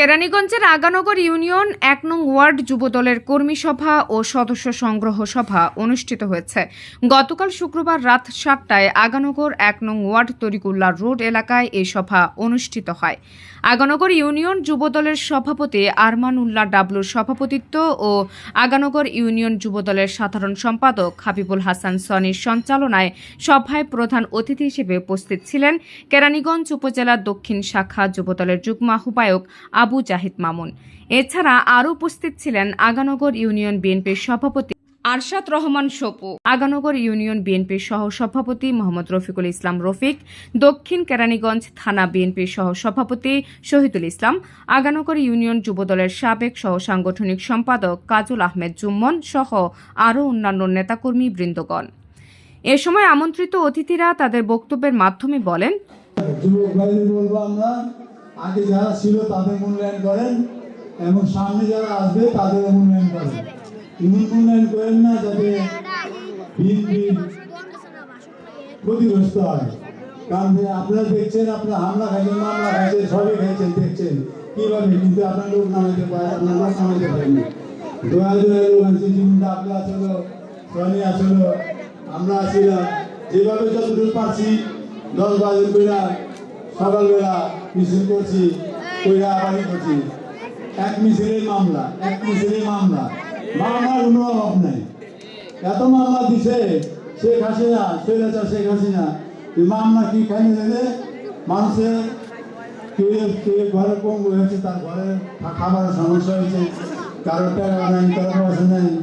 কেরানীগঞ্জের আগানগর ইউনিয়ন এক নং ওয়ার্ড যুবদলের কর্মী সভা ও সদস্য সংগ্রহ সভা অনুষ্ঠিত হয়েছে। গতকাল শুক্রবার রাত সাতটায় আগানগর এক নং ওয়ার্ড তরিকুল্লা রোড এলাকায় এই সভা অনুষ্ঠিত হয়। আগানগর ইউনিয়ন যুবদলের সভাপতি আরমান উল্লাহ ডাবলুর সভাপতিত্ব ও আগানগর ইউনিয়ন যুবদলের সাধারণ সম্পাদক হাবিবুল হাসান সনির সঞ্চালনায় সভায় প্রধান অতিথি হিসেবে উপস্থিত ছিলেন কেরানীগঞ্জ উপজেলার দক্ষিণ শাখা যুবদলের যুগ্ম আহ্বায়ক আবু জাহিদ মামুন। এছাড়া আরও উপস্থিত ছিলেন আগানগর ইউনিয়ন বিএনপির সভাপতি আরশাদ রহমান সপু, আগানগর ইউনিয়ন বিএনপির সহ সভাপতি মোহাম্মদ রফিকুল ইসলাম রফিক, দক্ষিণ কেরানীগঞ্জ থানা বিএনপির সহ সভাপতি শহীদুল ইসলাম, আগানগর ইউনিয়ন যুবদলের সাবেক সহ সাংগঠনিক সম্পাদক কাজল আহমেদ জুম্মন সহ আরও অন্যান্য নেতাকর্মী বৃন্দগণ। এ সময় আমন্ত্রিত অতিথিরা তাদের বক্তব্যের মাধ্যমে বলেন আগে যারা ছিল তাদের মূল্যায়ন করেন এবং সামনে যারা আসবে তাদের মূল্যায়ন করেন। এমন মূল্যায়ন করেন না যাতে ক্ষতিগ্রস্ত হয়। কারণ আপনারা দেখছেন, আপনারা হামলা খাইছেন, মামলা খাইছেন, সবই খাইছেন, দেখছেন। কীভাবে? কিন্তু আপনার লোক নামাইতে পারে আপনার লোক নামাইতে পারেনি। আসলো আমরা যেভাবে যতদূর পারছি, দশ বাজে বেলা সকালবেলা মিছিল করছি কইরা আবারই করছি। এক মিছিলের মামলা, এক মিছিলের মামলা। মামলার কোনো অভাব নাই। এত মামলা দিছে শেখ হাসিনা স্বৈরাচার শেখ হাসিনা। এই মামলা কি খাইয়ে দেবে? মানুষের ঘরে কম হয়েছে, তার ঘরে খা- খাবারের সমস্যা হয়েছে কারোর টাকা নাই কারোর পয়সা নেই।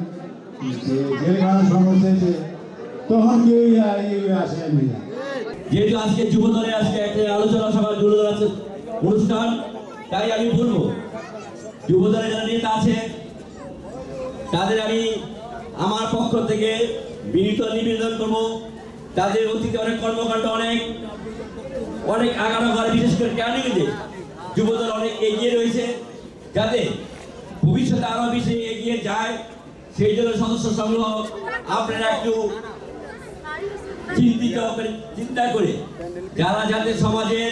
জেলখানার সমস্যা হয়েছে, তখন কেউ আসে না। যেহেতু আজকে যুব দলে, আজকে একটা আলোচনা সভা দল আছে অনুষ্ঠান তাই আমি বলব, যুব দলে যারা নেতা আছে, তাদের আমি আমার পক্ষ থেকে বিনীত নিবেদন করব। তাদের অতীতে অনেক কর্মকাণ্ড, অনেক অনেক আগানো করে বিশেষ করে ক্যানিংয়ে যুবদল অনেক এগিয়ে রয়েছে, যাতে ভবিষ্যতে আরও বেশি এগিয়ে যায়। সেই জন্য সদস্য সংগ্রহ আপনারা একটু চিন্তিত চিন্তা করে। যারা সমাজের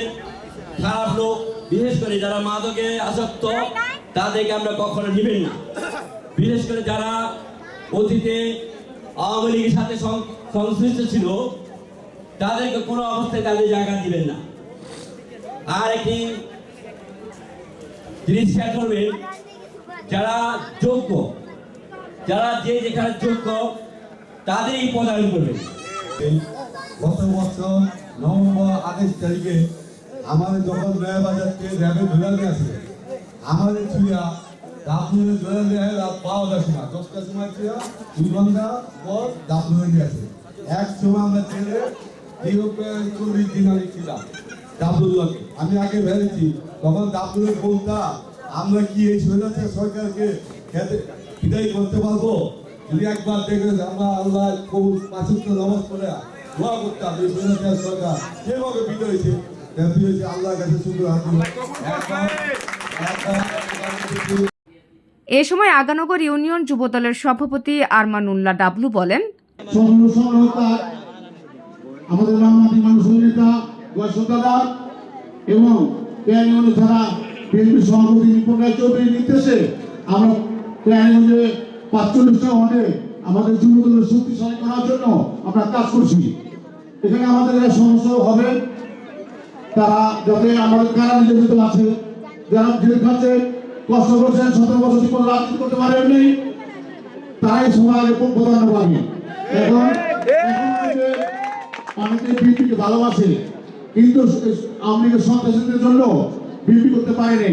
খারাপ লোক, বিশেষ করে যারা মাদকে আসক্ত, তাদেরকে আমরা কখনো না। বিশেষ করে যারা অতীতে আওয়ামী লীগের সাথে সংশ্লিষ্ট ছিল, তাদেরকে কোনো অবস্থায় তাদের জায়গা দিবেন না। আর একটি জিনিস খেয়াল করবেন, যারা যোগ্য, যারা যে যেখানে যোগ্য, তাদেরই পদায়ন করবেন। গত বছর নভেম্বর আঠাশ তারিখে আমাদের যখন নয়াবাজারকে র্যাবে ধরে আসে। আমাদের ছুঁয়া দাপুরে ধরে আসে রাত বারোটার সময় দশটার সময় ছুঁয়া দুই ঘণ্টা পর দাপুরে নিয়ে আসে। এক সময় আমরা ছেলে চল্লিশ দিন আমি ছিলাম দাপুরকে আমি আগে ভেবেছি, তখন দাপুরে বলতা আমরা কি এই সরকারকে খেতে বিদায় করতে পারব? একবার দেখে আমরা আল্লাহ কবুল পাঁচত্ব নামাজ পড়ে দোয়া করতাম এই সরকার যেভাবে বিদায় হয়েছে তেমনি হয়েছে আল্লাহর কাছে শুধু এ সময় আগানগর ইউনিয়ন যুবদলের সভাপতি আরমানুল্লাহ ডাবলু বলেন আমাদের বাংলাদেশ মানুষের নেতা এবং থানা বিএনপি সভাপতি নিপুণ রায় চৌধুরীর নির্দেশে আমরা পাঁচচল্লিশটা ওয়ার্ডে আমাদের যুবদলের শক্তিশালী করার জন্য আমরা কাজ করছি। এখানে আমাদের যারা সমস্যা হবে, তারা যাতে আমাদের কারা নির্যাতিত আছে, যারা জেল খাচ্ছে, কষ্ট করছেন, সতেরো বছর জীবন রাজনীতি করতে পারেননি, তারাই সমাজে প্রধান্য পাবে এখন অনেকে বিএনপিকে ভালোবাসে, কিন্তু আওয়ামী লীগের সন্ত্রাসীদের জন্য বিএনপি করতে পারেনি।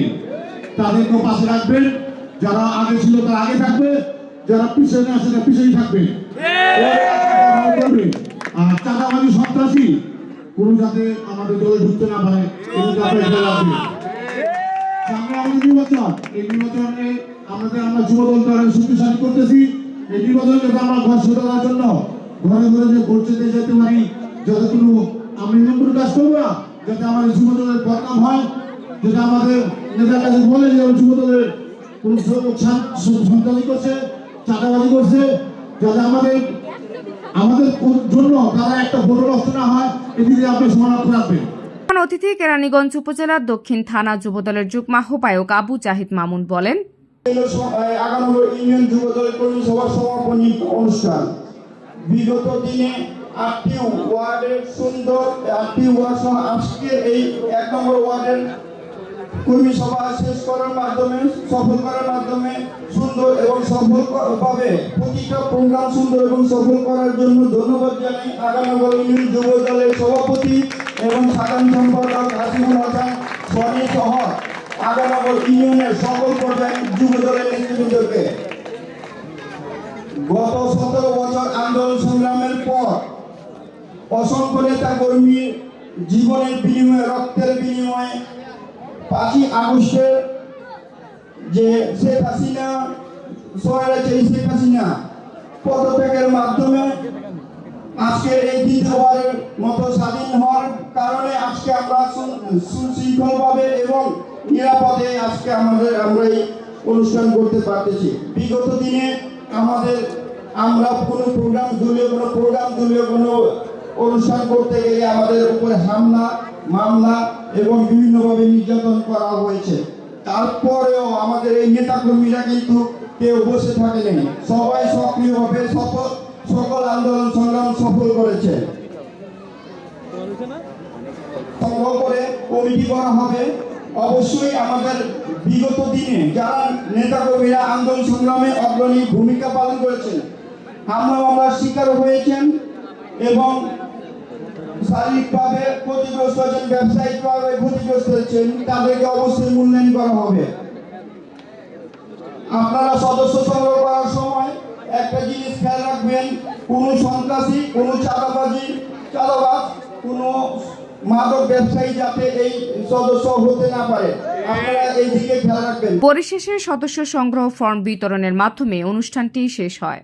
তাদেরকে পাশে রাখবেন, যারা আগে ছিল তারা আগে থাকবে। যারা পিছনে আছে তারা পিছনেই থাকবে আর চাঁদাবাজি সন্ত্রাসী কোন যাতে আমাদের দলে ঢুকতে না পারে সামনে আমাদের নির্বাচন। এই নির্বাচনে আমাদের আমরা যুব দল দ্বারা শক্তিশালী করতেছি। এই নির্বাচনে যাতে আমরা ঘর জন্য ঘরে ঘরে যে ভোট যেতে পারি যাতে কোনো আমি এমন কাজ করব না যাতে আমাদের যুব দলের বদনাম হয় যাতে আমাদের নেতার কাছে বলে যে যুব দলের কোনো সন্ত্রাসী করছে চাঁদাবাজি করছে যাতে আমাদের আমাদের জন্য তারা একটা ভোট নষ্ট না হয় এদিকে আপনি সমান রাখবেন। অতিথি কেরানীগঞ্জ উপজেলার দক্ষিণ থানা যুবদলের যুগ্ম আহ্বায়ক আবু জাহিদ মামুন বলেন এলো স- এই আগানগর ইউনিয়ন যুব কর্মী সভা সমাপনী অনুষ্ঠান। বিগত দিনে আটটি ওয়ার্ডের সুন্দর আটটি ওয়ার্ড সহ আজকের এই এক নম্বর ওয়ার্ডের কর্মী সভা শেষ করার মাধ্যমে, সফল করার মাধ্যমে সুন্দর এবং সফল ভাবে প্রতিটা প্রোগ্রাম সুন্দর এবং সফল করার জন্য ধন্যবাদ জানাই ইউনিয়ন যুব দলের সভাপতি এবং সাধারণ সম্পাদক হাসিমুল হাসান, সনি সহ আগানগর ইউনিয়নের সকল পর্যায়ে যুব দলের নেতৃবৃন্দকে। গত সতেরো বছর আন্দোলন সংগ্রামের পর অসংখ্য নেতা কর্মীর জীবনের বিনিময়ে, রক্তের বিনিময়ে পাঁচই আগস্টের যে শেখ হাসিনা সহায়তা শেখ হাসিনা পদত্যাগের মাধ্যমে আজকের এই দ্বিতীয়বারের মতো স্বাধীন হওয়ার কারণে আজকে আমরা সুশৃঙ্খলভাবে এবং নিরাপদে আজকে আমাদের, আমরা এই অনুষ্ঠান করতে পারতেছি। বিগত দিনে আমাদের, আমরা কোনো প্রোগ্রাম দলীয় কোনো প্রোগ্রাম দলীয় কোনো অনুষ্ঠান করতে গেলে আমাদের উপরে হামলা মামলা এবং বিভিন্নভাবে নির্যাতন করা হয়েছে। তারপরেও আমাদের এই নেতাকর্মীরা কিন্তু কেউ বসে থাকেনি। সবাই সক্রিয়ভাবে সফল সকল আন্দোলন সংগ্রাম সফল করেছে। সংগ্রহ করে কমিটি করা হবে। অবশ্যই আমাদের বিগত দিনে যারা নেতাকর্মীরা আন্দোলন সংগ্রামে অগ্রণী ভূমিকা পালন করেছেন হামলা মামলার শিকার হয়েছেন এবং শারীরিকভাবে ক্ষতিগ্রস্ত হয়েছেন ব্যবসায়িকভাবে ক্ষতিগ্রস্ত হয়েছেন, তাদেরকে অবশ্যই মূল্যায়ন করা হবে। আপনারা সদস্য সংগ্রহ করার সময় একটা জিনিস খেয়াল রাখবেন, কোনো সন্ত্রাসী, কোনো চাঁদাবাজি, চাঁদাবাজ, কোনো মাদক ব্যবসায়ী যাতে এই সদস্য হতে না পারে। পরিশেষে সদস্য সংগ্রহ ফর্ম বিতরণের মাধ্যমে অনুষ্ঠানটি শেষ হয়।